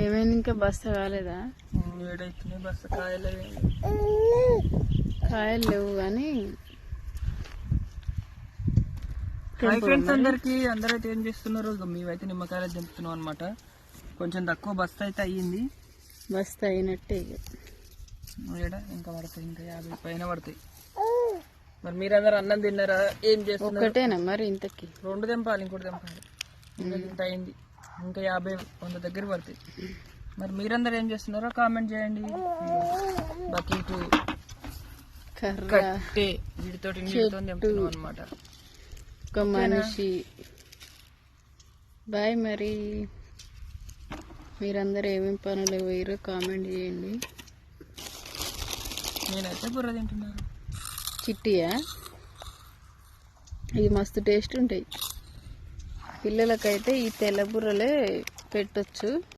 ఏమైంది? ఇంకా బస్తా కాలేదా బస్సు. కాయలు కాయలు లేవు కానీ హాయ్ ఫ్రెండ్స్ అందరికి. అందరైతే ఏం చేస్తున్నారు? మేమైతే నిమ్మకాయలు దింపుతున్నాం అనమాట కొంచెం తక్కువ బస్తా అయితే అయ్యింది. బస్తా అయినట్టే ఇక ఏడ? ఇంకా పడతాయి ఇంకా యాభై పైన పడతాయి. మరి మీరందరూ అన్నం తిన్నారా? ఏం చేస్తున్నారు? ఒక్కటేనా మరి ఇంతకి? రెండు తెంపాలి ఇంకోటి ఇంకా ఇంత అయింది ఇంకా యాభై వంద దగ్గర పడతాయి. మరి మీరందరూ ఏం చేస్తున్నారో కామెంట్ చేయండి. బకెట్ కట్టే వీటితోటి నీటితో తెంపుతున్నాం అనమాట ఒక మనిషి. బాయ్ మరి. మీరందరూ ఏమేమి పనులు పోయారో కామెంట్ చేయండి. నేనైతే బుర్ర తింటున్నాను. చిట్టియా? ఇది మస్తు టేస్ట్ ఉంటాయి. పిల్లలకైతే ఈ తెల్ల బుర్రలే పెట్టొచ్చు.